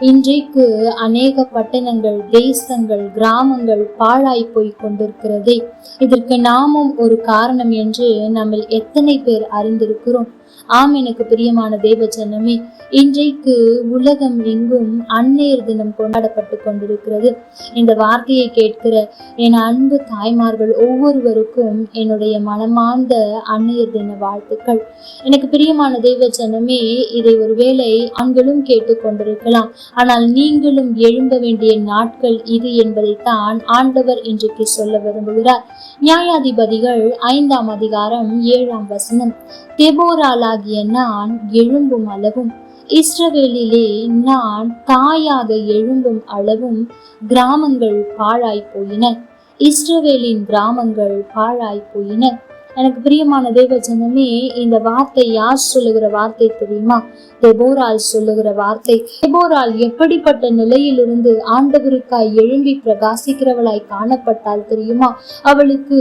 இன்றைக்கு அநேக பட்டணங்கள் தேசங்கள் கிராமங்கள் பாழாய் போய் கொண்டிருக்கிறதே. இதற்கு நாமும் ஒரு காரணம் என்று நம்மில் எத்தனை பேர் அறிந்திருக்கிறோம். ஆம் எனக்கு பிரியமான தேவ இன்றைக்கு உலகம் எங்கும் அன்னையர் தினம் கொண்டாடப்பட்டு கொண்டிருக்கிறது. இந்த வார்த்தையை கேட்கிற என் அன்பு தாய்மார்கள் ஒவ்வொருவருக்கும் என்னுடைய மனமார்ந்த அன்னையர் தின வாழ்த்துக்கள். எனக்கு பிரியமான தேவ இதை ஒருவேளை ஆண்களும் கேட்டுக்கொண்டிருக்கலாம் ஆனால் நீங்களும் எழும்ப வேண்டிய நாட்கள் இது என்பதைத்தான் ஆண்டவர் இன்றைக்கு சொல்ல விரும்புகிறார். நியாயாதிபதிகள் ஐந்தாம் அதிகாரம் ஏழாம் வசனம் தெபோராலாகிய நான் எழும்பும் அளவும் இஸ்ரவேலிலே நான் தாயாக எழும்பும் அளவும் கிராமங்கள் பாழாய் போயின. இஸ்ரவேலின் கிராமங்கள் பாழாய் போயின. எனக்கு பிரியமான தேவஜனமே இந்த வார்த்தை யார் சொல்லுகிற வார்த்தை தெரியுமா? டெபோரால் சொல்லுகிற வார்த்தை. டெபோரால் எப்படிப்பட்ட நிலையிலிருந்து ஆண்டவருக்காய் எழும்பி பிரகாசிக்கிறவளாய் காணப்பட்டால் தெரியுமா? அவளுக்கு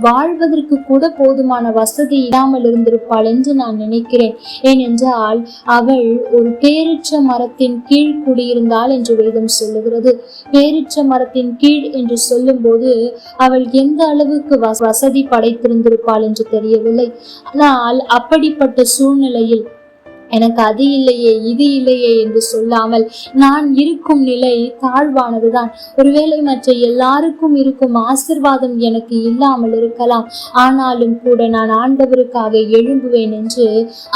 வாழ்வதற்கு கூட போதுமான வசதி இல்லாமல் இருந்திருப்பாள் என்று நான் நினைக்கிறேன். ஏனென்றால் அவள் ஒரு பேரிச்ச மரத்தின் கீழ் குடியிருந்தாள் என்று வேதம் சொல்லுகிறது. பேரிச்ச மரத்தின் கீழ் என்று சொல்லும்போது அவள் எந்த அளவுக்கு வசதி படைத்திருந்திருப்பாள் என்று தெரியவில்லை. ஆனால் அப்படிப்பட்ட சூழ்நிலையில் எனக்கு அது இல்லையே இது இல்லையே என்று சொல்லாமல் நான் இருக்கும் நிலை தாழ்வானதுதான். ஒருவேளை மற்ற எல்லாருக்கும் இருக்கும் ஆசிர்வாதம் எனக்கு இல்லாமல் இருக்கலாம். ஆனாலும் கூட நான் ஆண்டவருக்காக எழும்புவேன் என்று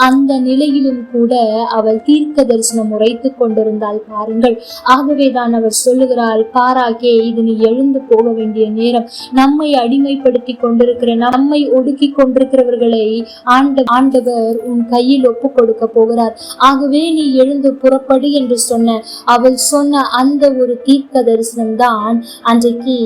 அந்த நிலையிலும் கூட அவள் தீர்க்க தரிசனம் உரைத்து கொண்டிருந்தாள். பாருங்கள் ஆகவேதான் அவர் சொல்லுகிறாள் பாராகே இது நீ எழுந்து போக வேண்டிய நேரம். நம்மை அடிமைப்படுத்தி கொண்டிருக்கிற நம்மை ஒடுக்கி கொண்டிருக்கிறவர்களை ஆண்ட ஆண்டவர் உன் கையில் ஒப்பு கொடுக்க போகிறார். ஆகவே நீ எழுந்து புறப்படு என்று சொன்ன. அவள் சொன்ன அந்த ஒரு தீர்க்க தரிசனம் தான் அன்றைக்கு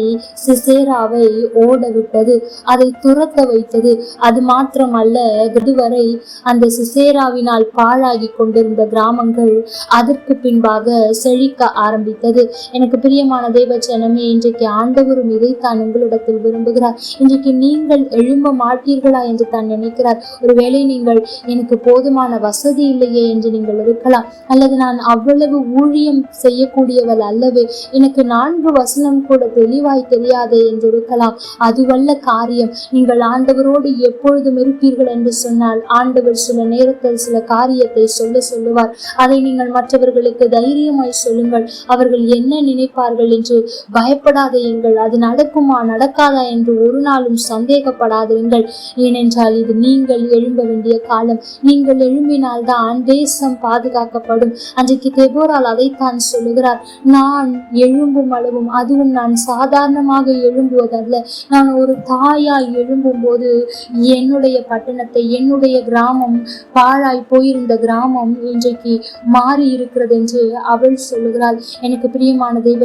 சிசேராவை ஓட விட்டது அதை துரத்த வைத்தது. அது மாத்திரமல்ல இதுவரை அந்த சிசேராவினால் பாழாகி கொண்டிருந்த கிராமங்கள் அதற்கு பின்பாக செழிக்க ஆரம்பித்தது. எனக்கு பிரியமான தேவ இன்றைக்கு ஆண்டவரும் இதைத்தான் உங்களிடத்தில் விரும்புகிறார். இன்றைக்கு நீங்கள் எழும்ப மாட்டீர்களா என்று தான் நினைக்கிறார். ஒருவேளை நீங்கள் எனக்கு போதுமான வசதி இல்லையே என்று நீங்கள் இருக்கலாம். அல்லது நான் அவ்வளவு ஊழியம் செய்யக்கூடியவள் அல்லவே. எனக்கு நான்கு வசனம் கூட தெளிவாய் தெரியாதே என்று இருக்கலாம். அதுவல்ல காரியம். நீங்கள் ஆண்டவரோடு எப்பொழுதும் இருப்பீர்கள் என்று சொன்னால் ஆண்டவர் சில நேரத்தில் சில காரியத்தை சொல்ல சொல்லுவார். அதை நீங்கள் மற்றவர்களுக்கு தைரியமாய் சொல்லுங்கள். அவர்கள் என்ன நினைப்பார்கள் என்று பயப்படாதீர்கள் அது நடக்குமா நடக்காதா என்று ஒரு நாளும் சந்தேகப்படாதீர்கள் ஏனென்றால் இது நீங்கள் எழும்ப வேண்டிய காலம். நீங்கள் எழும்பினால்தான் தேசம் பாதுகாக்கப்படும். அன்றைக்கு தெபோரால் அதைத்தான் சொல்லுகிறார். நான் எழும்பும் அளவும் அதுவும் நான் சாதாரணமாக எழும்புவதல்ல நான் ஒரு தாயாய் எழும்பும் போது என்னுடைய பட்டணத்தை என்னுடைய கிராமம் பாழாய் போயிருந்த கிராமம் இன்றைக்கு மாறி இருக்கிறது என்று அவள் சொல்லுகிறாள். எனக்கு பிரியமான தெய்வ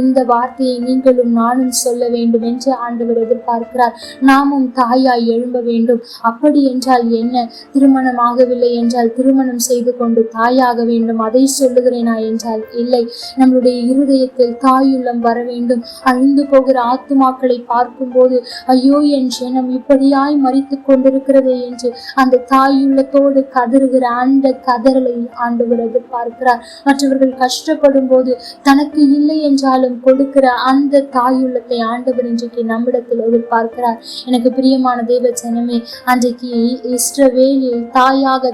இந்த வார்த்தையை நீங்களும் நானும் சொல்ல வேண்டும் என்று ஆண்டவர் எதிர்பார்க்கிறார். நாமும் தாயாய் எழும்ப வேண்டும். அப்படி என்றால் என்ன? திருமணம் ஆகவில்லை என்றால் திருமணம் செய்து கொண்டு தாயாக வேண்டும். அதை சொல்லுகிறேனா என்றால் இல்லை. நம்முடைய இருதயத்தில் தாயுள்ளம் வர வேண்டும். அழிந்து போகிற ஆத்துமாக்களை பார்க்கும்போது ஐயோ என் ஜனம் இப்படியாய் மறித்து கொண்டிருக்கிறதே என்று அந்த தாயுள்ளத்தோடு கதறுகிற அந்த கதறலை ஆண்டவர் எதிர்பார்க்கிறார். மற்றவர்கள் கஷ்டப்படும் போது தனக்கு இல்லை என்றாலும் கொடுக்கிற அந்த தாயுள்ளத்தை ஆண்டவர் இன்றைக்கு நம்மிடத்தில் எதிர்பார்க்கிறார். எனக்கு பிரியமான தெய்வ ஜனமே அன்றைக்கு இஸ்ரவேலில் தாயாக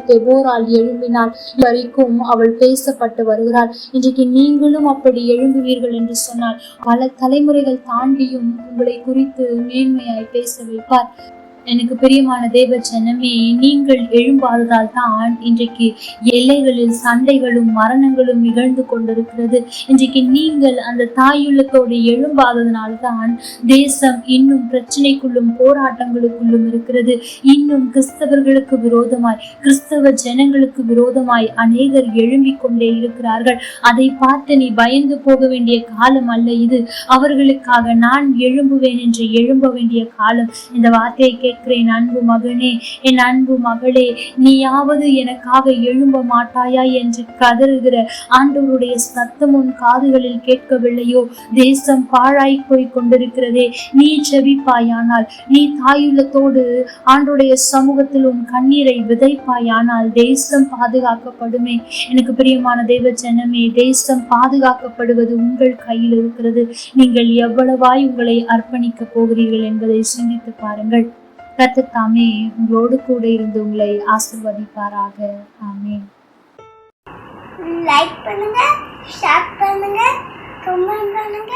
தெபோரால் எழும்பினாள் வரைக்கும் அவள் பேசப்பட்டு வருகிறாள். இன்றைக்கு நீங்களும் அப்படி எழும்புவீர்கள் என்று சொன்னால் பல தலைமுறைகள் தாண்டியும் உங்களை குறித்து மேன்மையாய் பேச வைப்பார். எனக்கு பிரியமான தேவ ஜனமே நீங்கள் எழும்பாததால் தான் இன்றைக்கு எல்லைகளில் சண்டைகளும் மரணங்களும் நிகழ்ந்து கொண்டிருக்கிறது. இன்றைக்கு நீங்கள் அந்த தாயுள்ளத்தோடு எழும்பாததனால தான் தேசம் இன்னும் பிரச்சனைக்குள்ளும் போராட்டங்களுக்குள்ளும் இருக்கிறது. இன்னும் கிறிஸ்தவர்களுக்கு விரோதமாய் கிறிஸ்தவ ஜனங்களுக்கு விரோதமாய் அநேகர் எழும்பிக் கொண்டே இருக்கிறார்கள். அதை பார்த்து நீ பயந்து போக வேண்டிய காலம் அல்ல இது. அவர்களுக்காக நான் எழும்புவேன் என்று எழும்ப வேண்டிய காலம். இந்த வார்த்தையை கேட்க ஜெபிக்கிறேன் அன்பு மகனே. என் அன்பு மகளே நீயாவது எனக்காக எழும்ப மாட்டாயா என்று கதறுகிற ஆண்டவருடைய சத்தம் உன் காதுகளில் கேட்கவில்லையோ? தேசம் பாழாய் போய் கொண்டிருக்கிறதே நீ செவிப்பாயானால் நீ தாயுள்ளத்தோடு ஆண்டுடைய சமூகத்தில் உன் கண்ணீரை விதைப்பாயானால் தேசம் பாதுகாக்கப்படுமே. எனக்கு பிரியமான தெய்வ ஜனமே தேசம் பாதுகாக்கப்படுவது உங்கள் கையில் இருக்கிறது. நீங்கள் எவ்வளவாய் உங்களை அர்ப்பணிக்க போகிறீர்கள் என்பதை சிந்தித்து பாருங்கள். கத்துக்காமே தாமே உங்களோடு கூட இருந்து உங்களை ஆசிர்வதிப்பாராக. ஆமே லைக் பண்ணுங்க ஷேர் பண்ணுங்க கமெண்ட் பண்ணுங்க.